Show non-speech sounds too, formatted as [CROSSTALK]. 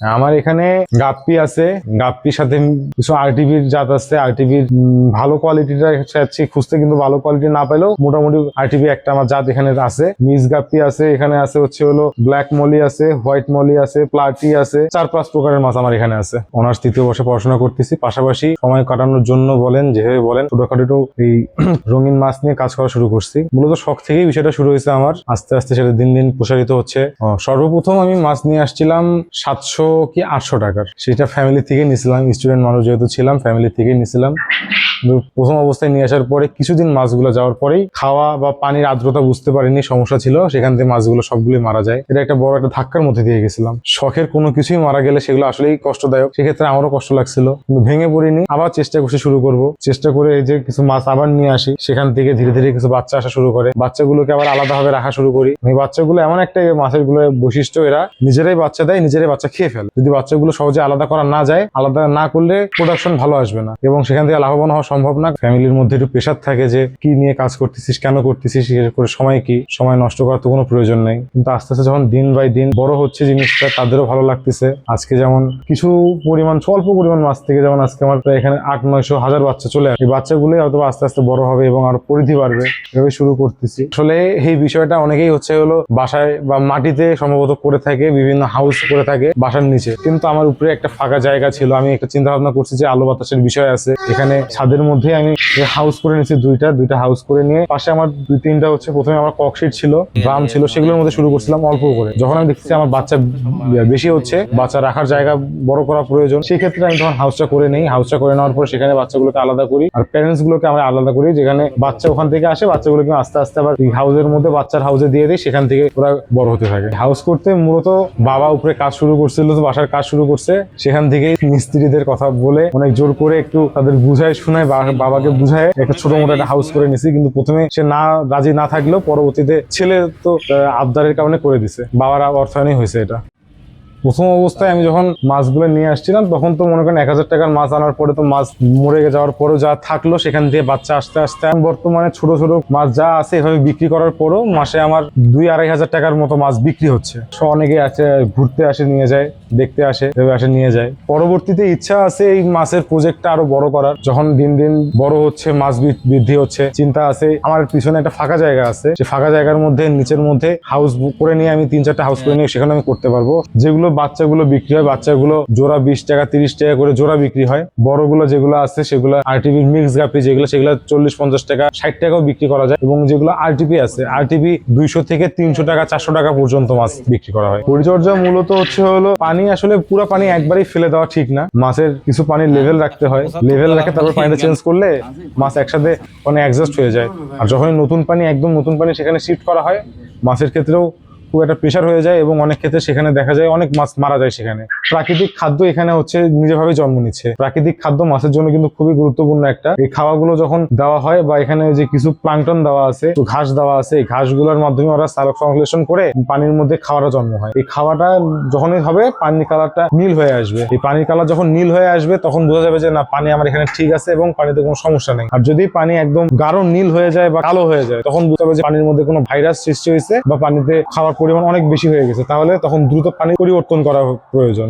আমার এখানে গাপ্পি আছে। গাপ্পির সাথে কিছু আরটিভির জাত আছে। আরটিভির ভালো কোয়ালিটিটা চাচ্ছি খুঁজতে, কিন্তু ভালো কোয়ালিটি না পেলেও মোটামুটি আরটিভি একটা আমার জাত এখানে আছে। মিস গাপ্পি আছে, এখানে আছে হচ্ছে হলো ব্ল্যাক মলি আছে হোয়াইট মলি আছে প্লাটি আছে। চার পাঁচ প্রকারের মাছ আমার এখানে আছে। অনার্স তৃতীয় বর্ষে পড়াশোনা করতেছি। পাশাপাশি সময় কাটানোর জন্য বলেন, যেভাবে বলেন, ছোটখাটো একটু এই [CLEARS THROAT] রঙিন মাছ নিয়ে কাজ করা শুরু করছি। মূলত শখ থেকেই বিষয়টা শুরু হয়েছে আমার। আস্তে আস্তে সেটা দিন দিন প্রসারিত হচ্ছে। সর্বপ্রথম আমি মাছ নিয়ে আসছিলাম সাতশো কি আটশো টাকার? সেটা ফ্যামিলি থেকে নিয়েছিলাম স্টুডেন্ট মানুষ যেহেতু ছিলাম ফ্যামিলি থেকে নিয়েছিলাম প্রথম অবস্থায় নিয়ে আসার পরে কিছুদিন মাছগুলো যাওয়ার পরেই খাওয়া বা পানির আর্দ্রতা বুঝতে পারিনি, সমস্যা ছিল। সেখান থেকে মাছগুলো সবগুলোই মারা যায়। এটা একটা বড় একটা ধাক্কার মধ্যে দিয়ে গেছিলাম। শখের কোনো কিছুই মারা গেলে সেগুলো আসলেই কষ্টদায়ক। সেক্ষেত্রে আমারও কষ্ট লাগছিল, কিন্তু ভেঙে পড়িনি। আবার চেষ্টা করতে শুরু করব। চেষ্টা করে এই যে কিছু মাছ আবার নিয়ে আসি। সেখান থেকে ধীরে ধীরে কিছু বাচ্চা আসা শুরু করে। বাচ্চাগুলোকে আবার আলাদাভাবে রাখা শুরু করি। এই বাচ্চাগুলো এমন একটা মাছেরগুলো বৈশিষ্ট্য, এরা নিজেরাই বাচ্চা দেয়, নিজেরাই বাচ্চা খেয়ে ফেলে। যদি বাচ্চাগুলো সহজে আলাদা করা না যায়, আলাদা না করলে প্রোডাকশন ভালো আসবে না। এবং সেখান থেকে লাভবান হওয়া সম্ভব না। ফ্যামিলির মধ্যে একটু প্রেশার থাকে যে, কি নিয়ে কাজ করতেছিস, কেন করতেছিস করে সময় কি? সময় নষ্ট করার তো কোনো প্রয়োজন নেই। কিন্তু আস্তে আস্তে যখন দিন বাই দিন বড় হচ্ছে জিনিসটা, তাদেরও ভালো লাগতেছে। আজকে যেমন কিছু পরিমাণ, স্বল্প পরিমাণ মাছ থেকে যেমন আজকে আমার প্রায় এখানে আট, নয়শো, হাজার বাচ্চা চলে আসে। এই বাচ্চাগুলোই হয়তো আস্তে আস্তে বড় হবে এবং আরও পরিধি বাড়বে। এভাবে শুরু করতেছি। আসলে এই বিষয়টা অনেকেই হচ্ছে হলো বাসায় বা মাটিতে সম্ভবত করে থাকে, বিভিন্ন হাউস করে থাকে বাসার নিচে। কিন্তু আমার উপরে একটা ফাঁকা জায়গা ছিল। আমি একটা চিন্তা ভাবনা করছি যে আলো বাতাসের বিষয় আছে। এখানে ছাদের মধ্যে আমি হাউস করে নিয়েছি দুইটা দুইটা হাউস করে নিয়ে পাশে আমার দুই, তিনটা হচ্ছে প্রথমে আমার ককশিট ছিল ড্রাম ছিল, সেগুলোর মধ্যে শুরু করছিলাম অল্প করে। যখন আমি দেখছি আমার বাচ্চা বেশি হচ্ছে, বাচ্চা রাখার জায়গা বড় করা প্রয়োজন, সেই ক্ষেত্রে আমি তখন হাউসটা করে নেই। হাউসটা করে নেওয়ার পর সেখানে বাচ্চাগুলোকে আলাদা করি আর প্যারেন্টস গুলোকে আমরা আলাদা করি, যেখানে বাচ্চা ওখান থেকে আসে, বাচ্চাগুলোকে আস্তে আস্তে আবার হাউসের মধ্যে বাচ্চার হাউসে দিয়ে দিই, সেখান থেকে ওরা বড় হতে থাকে। হাউস করতে মূলত বাবা উপরে কাজ শুরু করছিল তো বাসার কাজ শুরু করছে, সেখান থেকে মিস্ত্রিদের কথা বলে অনেক জোর করে একটু তাদের বুঝায়, শোনায় বাবাকে বুঝায় একটা ছোট মোটো একটা হাউস করে নিছি কিন্তু প্রথমে সে না রাজি না থাকলেও পরবর্তীতে ছেলে তো আবদারের কারণে করে দিছে। বাবার অর্থায়নই হয়েছে এটা। প্রথম অবস্থায় আমি যখন মাছগুলো নিয়ে আসছিলাম তখন তো মনে করেন এক হাজার টাকার মাছ আনার পরে তো মাছ মরে যাওয়ার পরেও যা থাকল সেখান থেকে বাচ্চা আস্তে আস্তে বর্তমানে ছোট ছোট মাছ যা আছে এভাবে বিক্রি করার পরও মাসে আমার দুই আড়াই হাজার টাকার মতো মাছ বিক্রি হচ্ছে। অনেকে আছে ঘুরতে আসে নিয়ে যায়। দেখতে আসে এভাবে আসে নিয়ে যায়। পরবর্তীতে ইচ্ছা আছে এই মাছের প্রজেক্টটা আরও বড় করার। যখন দিন দিন বড় হচ্ছে, মাছ বৃদ্ধি হচ্ছে, চিন্তা আছে, আমার পিছনে একটা ফাঁকা জায়গা আছে। সে ফাঁকা জায়গার মধ্যে, নিচের মধ্যে হাউস বুক করে নিয়ে আমি তিন চারটা হাউস করে নিয়ে সেখানে আমি করতে পারব। যেগুলো বাচ্চাগুলো বিক্রি হয়, বাচ্চাগুলো জোড়া বিশ টাকা, তিরিশ টাকা করে জোড়া বিক্রি হয়। বড়গুলো যেগুলো আছে, সেগুলো আরটিভি মিক্স গাপি যেগুলো, সেগুলো চল্লিশ, পঞ্চাশ টাকা, ষাট টাকাও বিক্রি করা যায় এবং যেগুলো আরটিপি আছে আরটিপি দুইশো থেকে তিনশো টাকা, চারশো টাকা পর্যন্ত মাছ বিক্রি করা হয়। পরিচর্যা মূলত হচ্ছে হলো পানি আসলে পুরো পানি একবারই ফেলে দেওয়া ঠিক না। মাছের কিছু পানির লেভেল রাখতে হয়। লেভেল রাখে তারপর পানিটা চেঞ্জ করলে মাছ একসাথে মানে অ্যাডজাস্ট হয়ে যায়। আর যখন নতুন পানি একদম নতুন পানি সেখানে শিফট করা হয় মাছের ক্ষেত্রেও খুব একটা প্রেশার হয়ে যায় এবং অনেক ক্ষেত্রে সেখানে দেখা যায় অনেক মাছ মারা যায় সেখানে। প্রাকৃতিক খাদ্য এখানে হচ্ছে নিজেভাবে জন্ম নিচ্ছে। প্রাকৃতিক খাদ্য মাছের জন্য কিন্তু খুবই গুরুত্বপূর্ণ একটা। এই খাওয়াগুলো যখন দেওয়া হয় বা এখানে যে কিছু প্লাঙ্কটন দেওয়া আছে ঘাস দেওয়া আছে, এই ঘাসগুলোর মাধ্যমে ওরা সালোক সংশ্লেষণ করে পানির মধ্যে খাওয়াটা জন্ম হয়। এই খাওয়াটা যখনই হবে, পানির কালারটা নীল হয়ে আসবে। এই পানির কালার যখন নীল হয়ে আসবে, তখন বোঝা যাবে যে না, পানি আমার এখানে ঠিক আছে এবং পানিতে কোনো সমস্যা নেই। আর যদি পানি একদম গাঢ় নীল হয়ে যায় বা কালো হয়ে যায়, তখন বুঝতে হবে যে পানির মধ্যে কোনো ভাইরাস সৃষ্টি হয়েছে বা পানিতে খাওয়ার পরিমাণ অনেক বেশি হয়ে গেছে তাহলে তখন দ্রুত পানি পরিবর্তন করা প্রয়োজন।